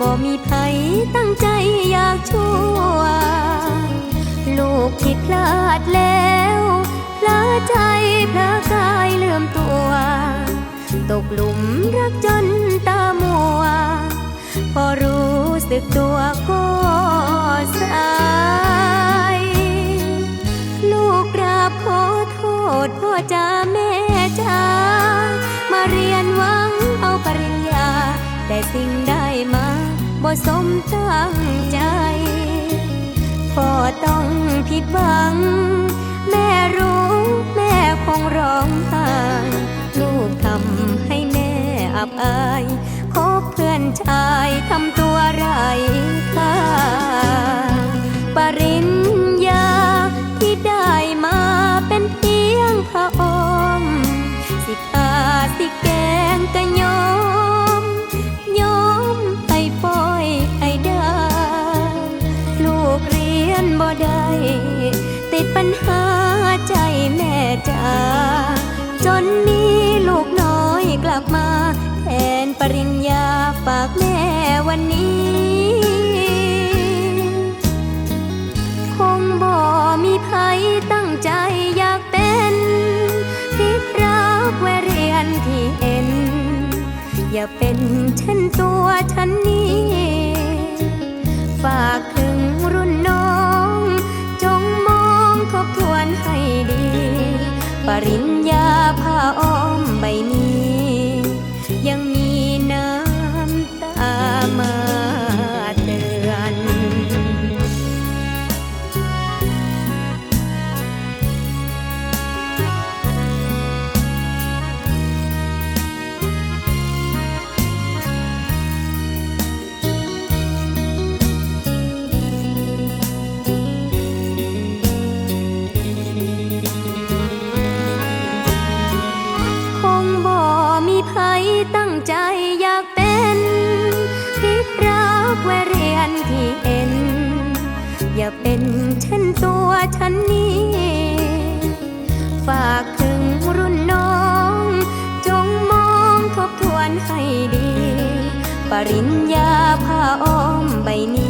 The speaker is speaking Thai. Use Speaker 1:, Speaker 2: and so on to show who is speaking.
Speaker 1: บ่มีใครตั้งใจอยากชั่ว ลูกผิดพลาดแล้วพลาดใจพลาดกายเลื่อมตัว ตกหลุมรักจนตามัว พอรู้สึกตัวก็สายลูกกราบขอโทษพ่อจ้าแม่จ้ามาเรียนหวังเอาปริญญา แต่สิ่งได้มา บ่สมตั้งใจพ่อต้องผิดหวัง แม่รู้แม่คงร้องไห้ลูกทำให้แม่อับอายคบเพื่อนชายทำตัวไรค่าปริ จาจนมีลูกน้อยกลับมาแทนปริญญาฝากแม่วันนี้ คงบ่มีภัยตั้งใจอยากเป็นที่รักแวเรียนที่เอ็น อย่าเป็นเช่นตัวฉันนี้ ฝาก ที่เอ็น อย่าเป็นเช่นตัวฉันนี้ ฝากถึงรุ่นน้อง จงมองทบทวนให้ดี ปริญญาผ้าอ้อมใบนี้